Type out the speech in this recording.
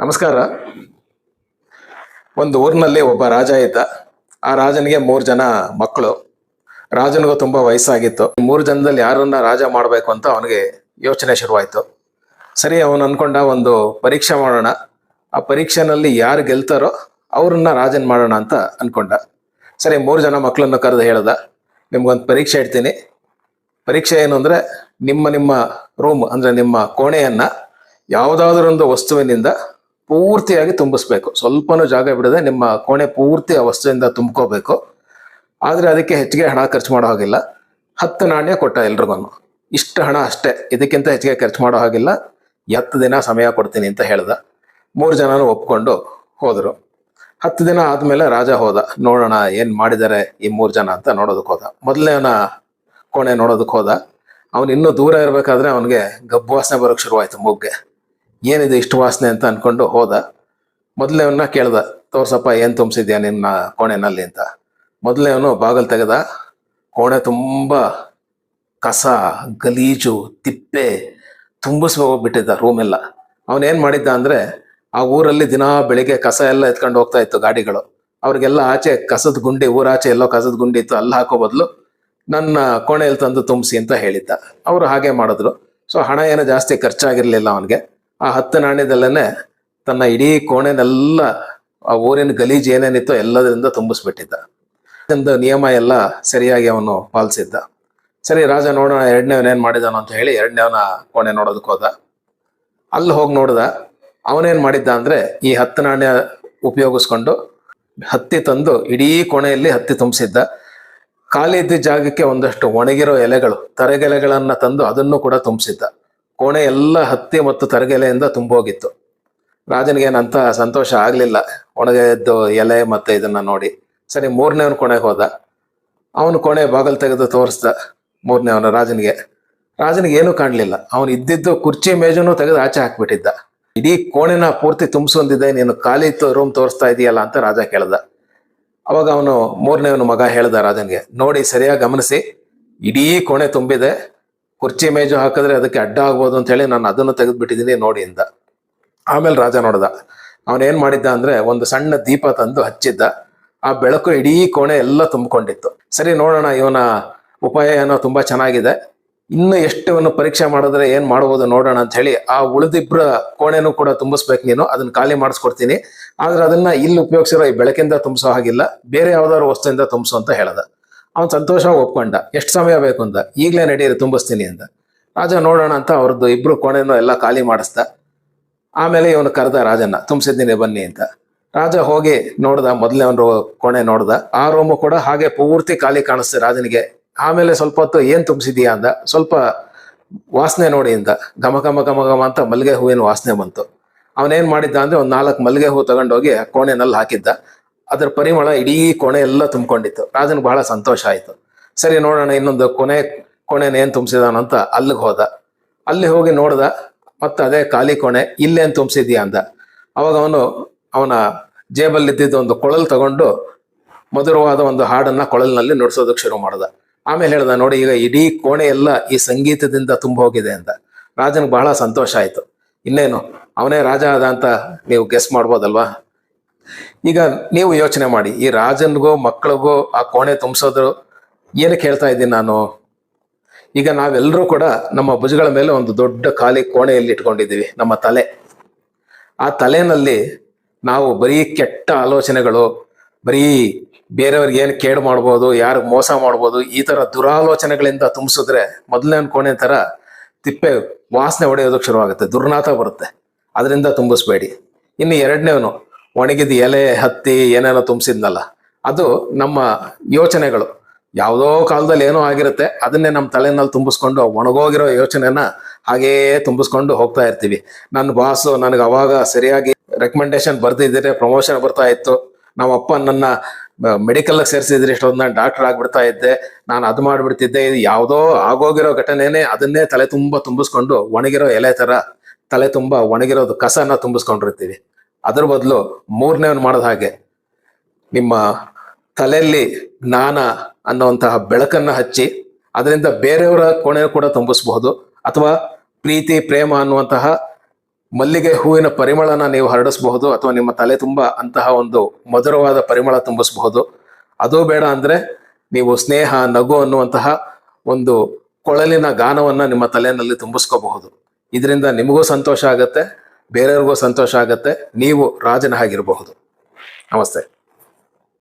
ನಮಸ್ಕಾರ. ಒಂದು ಊರಿನಲ್ಲಿ ಒಬ್ಬ ರಾಜ ಇದ್ದ. ಆ ರಾಜನಿಗೆ ಮೂರು ಜನ ಮಕ್ಕಳು. ರಾಜನಿಗೂ ತುಂಬಾ ವಯಸ್ಸಾಗಿತ್ತು. ಮೂರು ಜನದಲ್ಲಿ ಯಾರನ್ನ ರಾಜ ಮಾಡಬೇಕು ಅಂತ ಅವನಿಗೆ ಯೋಚನೆ ಶುರುವಾಯಿತು. ಸರಿ, ಅವನು ಅನ್ಕೊಂಡ ಒಂದು ಪರೀಕ್ಷೆ ಮಾಡೋಣ. ಆ ಪರೀಕ್ಷೆನಲ್ಲಿ ಯಾರು ಗೆಲ್ತಾರೋ ಅವ್ರನ್ನ ರಾಜನ್ ಮಾಡೋಣ ಅಂತ ಅನ್ಕೊಂಡ. ಸರಿ, ಮೂರು ಜನ ಮಕ್ಕಳನ್ನು ಕರೆದು ಹೇಳ್ದ. ನಿಮ್ಗೊಂದು ಪರೀಕ್ಷೆ ಇಡ್ತೀನಿ. ಪರೀಕ್ಷೆ ಏನು ಅಂದರೆ ನಿಮ್ಮ ನಿಮ್ಮ ರೂಮ್ ಅಂದರೆ ನಿಮ್ಮ ಕೋಣೆಯನ್ನು ಯಾವುದಾದ್ರೊಂದು ವಸ್ತುವಿನಿಂದ ಪೂರ್ತಿಯಾಗಿ ತುಂಬಿಸ್ಬೇಕು. ಸ್ವಲ್ಪನೂ ಜಾಗ ಬಿಡದೆ ನಿಮ್ಮ ಕೋಣೆ ಪೂರ್ತಿ ಆ ವಸ್ತುವಿಂದ ತುಂಬ್ಕೋಬೇಕು. ಆದ್ರೆ ಅದಕ್ಕೆ ಹೆಚ್ಚಿಗೆ ಹಣ ಖರ್ಚು ಮಾಡೋ ಹಾಗಿಲ್ಲ. ಹತ್ತು ನಾಣ್ಯ ಕೊಟ್ಟ ಎಲ್ರಿಗೂ ಇಷ್ಟು ಹಣ ಅಷ್ಟೇ. ಇದಕ್ಕಿಂತ ಹೆಚ್ಚಿಗೆ ಖರ್ಚು ಮಾಡೋ ಹಾಗಿಲ್ಲ. ಹತ್ತು ದಿನ ಸಮಯ ಕೊಡ್ತೀನಿ ಅಂತ ಹೇಳ್ದ. ಮೂರು ಜನನು ಒಪ್ಕೊಂಡು ಹೋದರು. ಹತ್ತು ದಿನ ಆದ್ಮೇಲೆ ರಾಜ ಹೋದ. ನೋಡೋಣ ಏನು ಮಾಡಿದ್ದಾರೆ ಈ ಮೂರು ಜನ ಅಂತ ನೋಡೋದಕ್ಕೆ ಹೋದ. ಮೊದಲನೇನ ಕೋಣೆ ನೋಡೋದಕ್ಕೆ ಹೋದ. ಅವನು ಇನ್ನೂ ದೂರ ಇರಬೇಕಾದ್ರೆ ಅವನಿಗೆ ಗಬ್ಬು ವಾಸನೆ ಬರೋಕ್ ಶುರುವಾಯಿತು ಮೂಗ್ಗೆ. ಏನಿದೆ ಇಷ್ಟು ವಾಸನೆ ಅಂತ ಅಂದ್ಕೊಂಡು ಹೋದ. ಮೊದಲನೇವನ್ನ ಕೇಳ್ದ, ತೋರ್ಸಪ್ಪ ಏನು ತುಂಬಿಸಿದ್ಯಾ ನಿನ್ನ ಕೋಣೆನಲ್ಲಿ ಅಂತ. ಮೊದಲನೇವನು ಬಾಗಲ್ ತೆಗೆದ. ಕೋಣೆ ತುಂಬ ಕಸ, ಗಲೀಜು, ತಿಪ್ಪೆ ತುಂಬಿಸಿ ಹೋಗ್ಬಿಟ್ಟಿದ್ದ ರೂಮ್ ಎಲ್ಲ. ಅವನೇನ್ ಮಾಡಿದ್ದ ಅಂದರೆ, ಆ ಊರಲ್ಲಿ ದಿನಾ ಬೆಳಿಗ್ಗೆ ಕಸ ಎಲ್ಲ ಎತ್ಕೊಂಡು ಹೋಗ್ತಾ ಇತ್ತು ಗಾಡಿಗಳು. ಅವ್ರಿಗೆಲ್ಲ ಆಚೆ ಕಸದ ಗುಂಡಿ, ಊರಾಚೆ ಎಲ್ಲೋ ಕಸದ ಗುಂಡಿ ಇತ್ತು, ಅಲ್ಲಿ ಹಾಕೋ ಬದಲು ನನ್ನ ಕೋಣೆಯಲ್ಲಿ ತಂದು ತುಂಬಿಸಿ ಅಂತ ಹೇಳಿದ್ದ. ಅವರು ಹಾಗೆ ಮಾಡಿದ್ರು. ಸೊ ಹಣ ಏನೋ ಜಾಸ್ತಿ ಖರ್ಚಾಗಿರಲಿಲ್ಲ ಅವನಿಗೆ. ಆ ಹತ್ತು ನಾಣ್ಯದಲ್ಲೇ ತನ್ನ ಇಡೀ ಕೋಣೆನೆಲ್ಲ, ಆ ಊರಿನ ಗಲೀಜು ಏನೇನಿತ್ತೋ ಎಲ್ಲದರಿಂದ ತುಂಬಿಸ್ಬಿಟ್ಟಿದ್ದ. ಒಂದು ನಿಯಮ ಎಲ್ಲ ಸರಿಯಾಗಿ ಅವನು ಪಾಲಿಸಿದ್ದ. ಸರಿ, ರಾಜ ನೋಡೋಣ ಎರಡನೇವನ ಏನ್ ಮಾಡಿದಾನೋ ಅಂತ ಹೇಳಿ ಎರಡನೇವನ ಕೋಣೆ ನೋಡೋದಕ್ಕೆ ಹೋದ. ಅಲ್ಲಿ ಹೋಗಿ ನೋಡ್ದ, ಅವನೇನು ಮಾಡಿದ್ದ ಅಂದ್ರೆ ಈ ಹತ್ತು ನಾಣ್ಯ ಉಪಯೋಗಿಸ್ಕೊಂಡು ಹತ್ತಿ ತಂದು ಇಡೀ ಕೋಣೆಯಲ್ಲಿ ಹತ್ತಿ ತುಂಬಿಸಿದ್ದ. ಖಾಲಿ ಇದ್ದ ಜಾಗಕ್ಕೆ ಒಂದಷ್ಟು ಒಣಗಿರೋ ಎಲೆಗಳು, ತರಗೆಲೆಗಳನ್ನ ತಂದು ಅದನ್ನು ಕೂಡ ತುಂಬಿಸಿದ್ದ. ಕೋಣೆ ಎಲ್ಲ ಹತ್ತಿ ಮತ್ತು ತರಗೆಲೆಯಿಂದ ತುಂಬೋಗಿತ್ತು. ರಾಜನಿಗೇನಂತ ಸಂತೋಷ ಆಗಲಿಲ್ಲ. ಒಣಗಿದ್ದು ಎಲೆ ಮತ್ತೆ ಇದನ್ನ ನೋಡಿ. ಸರಿ ಮೂರನೇವನ ಕೋಣೆಗೆ ಹೋದ. ಅವನು ಕೋಣೆ ಬಾಗಲ್ ತೆಗೆದು ತೋರಿಸ್ದ ಮೂರನೇವನ ರಾಜನಿಗೆ. ರಾಜನಿಗೆ ಏನೂ ಕಾಣಲಿಲ್ಲ. ಅವನು ಇದ್ದಿದ್ದು ಕುರ್ಚಿ ಮೇಜನ್ನು ತೆಗೆದು ಆಚೆ ಹಾಕ್ಬಿಟ್ಟಿದ್ದ. ಇಡೀ ಕೋಣೆನ ಪೂರ್ತಿ ತುಂಬಿಸೊಂದಿದೆ ನೀನು ಖಾಲಿ ರೂಮ್ ತೋರಿಸ್ತಾ ಇದೆಯಲ್ಲ ಅಂತ ರಾಜ ಕೇಳ್ದ. ಅವಾಗ ಅವನು ಮೂರನೇವನ ಮಗ ಹೇಳ್ದ ರಾಜನಿಗೆ, ನೋಡಿ, ಸರಿಯಾಗಿ ಗಮನಿಸಿ. ಇಡೀ ಕೋಣೆ ತುಂಬಿದೆ. ಕುರ್ಚಿ ಮೇಜು ಹಾಕಿದ್ರೆ ಅದಕ್ಕೆ ಅಡ್ಡ ಆಗ್ಬೋದು ಅಂತ ಹೇಳಿ ನಾನು ಅದನ್ನು ತೆಗೆದುಬಿಟ್ಟಿದ್ದೀನಿ ನೋಡಿ ನೋಡಿಯಿಂದ ಆಮೇಲೆ ರಾಜ ನೋಡ್ದ ಅವನೇನ್ ಮಾಡಿದ್ದ ಅಂದ್ರೆ ಒಂದು ಸಣ್ಣ ದೀಪ ತಂದು ಹಚ್ಚಿದ್ದ. ಆ ಬೆಳಕು ಇಡೀ ಕೋಣೆ ಎಲ್ಲ ತುಂಬಿಕೊಂಡಿತ್ತು. ಸರಿ ನೋಡೋಣ ಇವನ ಉಪಾಯ ಏನೋ ತುಂಬಾ ಚೆನ್ನಾಗಿದೆ. ಇನ್ನು ಎಷ್ಟು ಇವನು ಪರೀಕ್ಷೆ ಮಾಡಿದ್ರೆ ಏನ್ ಮಾಡ್ಬೋದು ನೋಡೋಣ ಅಂತ ಹೇಳಿ ಆ ಉಳಿದಿಬ್ರ ಕೋಣೆನೂ ಕೂಡ ತುಂಬಿಸ್ಬೇಕು ನೀನು. ಅದನ್ನ ಖಾಲಿ ಮಾಡಿಸ್ಕೊಡ್ತೀನಿ. ಆದ್ರೆ ಅದನ್ನ ಇಲ್ಲಿ ಉಪಯೋಗಿಸಿರೋ ಈ ಬೆಳಕಿಂದ ತುಂಬಿಸೋ ಹಾಗಿಲ್ಲ. ಬೇರೆ ಯಾವ್ದಾದ್ರು ವಸ್ತುವಿಂದ ತುಂಬಿಸು ಅಂತ ಹೇಳ್ದ. ಅವನ್ ಸಂತೋಷವಾಗಿ ಒಪ್ಕೊಂಡ. ಎಷ್ಟು ಸಮಯ ಬೇಕು ಅಂತ? ಈಗಲೇ ನಡೀರಿ ತುಂಬಿಸ್ತೀನಿ ಅಂತ ರಾಜ, ನೋಡೋಣ ಅಂತ ಅವ್ರದ್ದು ಇಬ್ರು ಕೋಣೆನೂ ಎಲ್ಲ ಖಾಲಿ ಮಾಡಿಸ್ದ. ಆಮೇಲೆ ಇವನು ಕರೆದ ರಾಜನ್ನ ತುಂಬಿಸಿದ್ದೀನಿ, ಬನ್ನಿ ಅಂತ. ರಾಜ ಹೋಗಿ ನೋಡ್ದ, ಮೊದಲೇ ಅವನು ಕೋಣೆ ನೋಡ್ದ. ಆ ರೂಮು ಕೂಡ ಹಾಗೆ ಪೂರ್ತಿ ಖಾಲಿ ಕಾಣಿಸ್ತು ರಾಜನಿಗೆ. ಆಮೇಲೆ ಸ್ವಲ್ಪ ಹೊತ್ತು, ಏನು ತುಂಬಿಸಿದೀಯಾ? ಅಂದ. ಸ್ವಲ್ಪ ವಾಸನೆ ನೋಡಿ ಅಂತ ಘಮ ಘಮ ಘಮ ಘಮ ಅಂತ ಮಲ್ಲಿಗೆ ಹೂವಿನ ವಾಸನೆ ಬಂತು. ಅವನೇನ್ ಮಾಡಿದ್ದ ಅಂದ್ರೆ, ಒಂದು ನಾಲ್ಕು ಮಲ್ಲಿಗೆ ಹೂ ತಗೊಂಡೋಗಿ ಆ ಕೋಣೆನಲ್ಲಿ ಹಾಕಿದ್ದ. ಅದರ ಪರಿಮಳ ಇಡೀ ಕೋಣೆ ಎಲ್ಲ ತುಂಬಿಕೊಂಡಿತ್ತು. ರಾಜನಿಗೆ ಬಹಳ ಸಂತೋಷ ಆಯಿತು. ಸರಿ ನೋಡೋಣ, ಇನ್ನೊಂದು ಕೊನೆ ಕೋಣೆನ ಏನು ತುಂಬಿಸಿದಾನಂತ ಅಲ್ಲಿಗೆ ಹೋದ. ಅಲ್ಲಿ ಹೋಗಿ ನೋಡ್ದ, ಮತ್ತೆ ಅದೇ ಖಾಲಿ ಕೋಣೆ ಇಲ್ಲೇನ್ ತುಂಬಿಸಿದ್ಯಾ ಅಂದ. ಅವಾಗ ಅವನು, ಅವನ ಜೇಬಲ್ಲಿ ಇದ್ದಿದ್ದ ಒಂದು ಕೊಳಲ್ ತಗೊಂಡು ಮಧುರವಾದ ಒಂದು ಹಾಡನ್ನ ಕೊಳಲ್ನಲ್ಲಿ ನುಡಿಸೋದಕ್ಕೆ ಶುರು ಮಾಡ್ದ. ಆಮೇಲೆ ಹೇಳ್ದ, ನೋಡಿ, ಈಗ ಇಡೀ ಕೋಣೆ ಎಲ್ಲ ಈ ಸಂಗೀತದಿಂದ ತುಂಬ ಹೋಗಿದೆ ಅಂತ ರಾಜನಿಗೆ ಬಹಳ ಸಂತೋಷ ಆಯಿತು. ಇನ್ನೇನು, ಅವನೇ ರಾಜ ಆದ ಅಂತ ನೀವು ಗೆಸ್ ಮಾಡ್ಬೋದಲ್ವಾ? ಈಗ ನೀವು ಯೋಚನೆ ಮಾಡಿ, ಈ ರಾಜನ್ಗೋ ಮಕ್ಕಳಿಗೋ ಆ ಕೋಣೆ ತುಂಬಿಸೋದ್ರು ಏನಕ್ಕೆ ಹೇಳ್ತಾ ಇದ್ದೀನಿ ನಾನು? ಈಗ ನಾವೆಲ್ಲರೂ ಕೂಡ ನಮ್ಮ ಭುಜಗಳ ಮೇಲೆ ಒಂದು ದೊಡ್ಡ ಖಾಲಿ ಕೋಣೆಯಲ್ಲಿ ಇಟ್ಕೊಂಡಿದ್ದೀವಿ, ನಮ್ಮ ತಲೆ. ಆ ತಲೆನಲ್ಲಿ ನಾವು ಬರೀ ಕೆಟ್ಟ ಆಲೋಚನೆಗಳು, ಬರೀ ಬೇರೆಯವ್ರಿಗೆ ಏನು ಕೇಡು ಮಾಡ್ಬೋದು, ಯಾರಿಗೆ ಮೋಸ ಮಾಡ್ಬೋದು, ಈ ಥರ ದುರಾಲೋಚನೆಗಳಿಂದ ತುಂಬಿಸಿದ್ರೆ ಮೊದಲನೇ ಕೋಣೆ ಥರ ತಿಪ್ಪೆ ವಾಸನೆ ಹೊಡೆಯೋದಕ್ಕೆ ಶುರುವಾಗುತ್ತೆ, ದುರ್ನಾತ ಬರುತ್ತೆ. ಅದರಿಂದ ತುಂಬಿಸ್ಬೇಡಿ. ಇನ್ನು ಎರಡನೇವನು ಒಣಗಿದ ಎಲೆ, ಹತ್ತಿ ಏನೇನೋ ತುಂಬಿಸಿದ್ನಲ್ಲ, ಅದು ನಮ್ಮ ಯೋಚನೆಗಳು. ಯಾವುದೋ ಕಾಲದಲ್ಲಿ ಏನೋ ಆಗಿರುತ್ತೆ, ಅದನ್ನೇ ನಮ್ಮ ತಲೆನಲ್ಲಿ ತುಂಬಿಸ್ಕೊಂಡು ಒಣಗೋಗಿರೋ ಯೋಚನೆನ ಹಾಗೇ ತುಂಬಿಸ್ಕೊಂಡು ಹೋಗ್ತಾ ಇರ್ತೀವಿ. ನನ್ನ ಬಾಸು ನನಗೆ ಅವಾಗ ಸರಿಯಾಗಿ ರೆಕಮೆಂಡೇಶನ್ ಬರ್ದಿದ್ರೆ ಪ್ರಮೋಷನ್ ಬರ್ತಾ ಇತ್ತು. ನಮ್ಮ ಅಪ್ಪ ನನ್ನ ಮೆಡಿಕಲ್ ಸೇರಿಸಿದ್ರೆ, ಇಷ್ಟೊಂದು ನಾನು ಡಾಕ್ಟರ್ ಆಗಿಬಿಡ್ತಾ ಇದ್ದೆ. ನಾನು ಅದು ಮಾಡಿಬಿಡ್ತಿದ್ದೆ. ಇದು ಯಾವುದೋ ಆಗೋಗಿರೋ ಘಟನೆನೇ ಅದನ್ನೇ ತಲೆ ತುಂಬ ತುಂಬಿಸ್ಕೊಂಡು ಒಣಗಿರೋ ಎಲೆ ತರ ತಲೆ ತುಂಬ ಒಣಗಿರೋದು ಕಸನ ತುಂಬಿಸ್ಕೊಂಡಿರ್ತೀವಿ. ಅದ್ರ ಬದಲು ಮೂರನೇವನ್ ಮಾಡೋದು ಹಾಗೆ. ನಿಮ್ಮ ತಲೆಯಲ್ಲಿ ಜ್ಞಾನ ಅನ್ನುವಂತಹ ಬೆಳಕನ್ನ ಹಚ್ಚಿ, ಅದರಿಂದ ಬೇರೆಯವರ ಕೋಣೆ ಕೂಡ ತುಂಬಿಸಬಹುದು. ಅಥವಾ ಪ್ರೀತಿ, ಪ್ರೇಮ ಅನ್ನುವಂತಹ ಮಲ್ಲಿಗೆ ಹೂವಿನ ಪರಿಮಳನ ನೀವು ಹರಡಿಸಬಹುದು, ಅಥವಾ ನಿಮ್ಮ ತಲೆ ತುಂಬ ಅಂತಹ ಒಂದು ಮಧುರವಾದ ಪರಿಮಳ ತುಂಬಿಸಬಹುದು. ಅದು ಬೇಡ ಅಂದ್ರೆ ನೀವು ಸ್ನೇಹ, ನಗು ಅನ್ನುವಂತಹ ಒಂದು ಕೊಳಲಿನ ಗಾನವನ್ನ ನಿಮ್ಮ ತಲೆಯಲ್ಲಿ ತುಂಬಿಸ್ಕೋಬಹುದು. ಇದರಿಂದ ನಿಮಗೂ ಸಂತೋಷ ಆಗತ್ತೆ. ಬೇರೆಯವ್ರಿಗೂ ಸಂತೋಷ ಆಗತ್ತೆ ನೀವು ರಾಜನ ಹಾಗಿರಬಹುದು. ನಮಸ್ತೆ.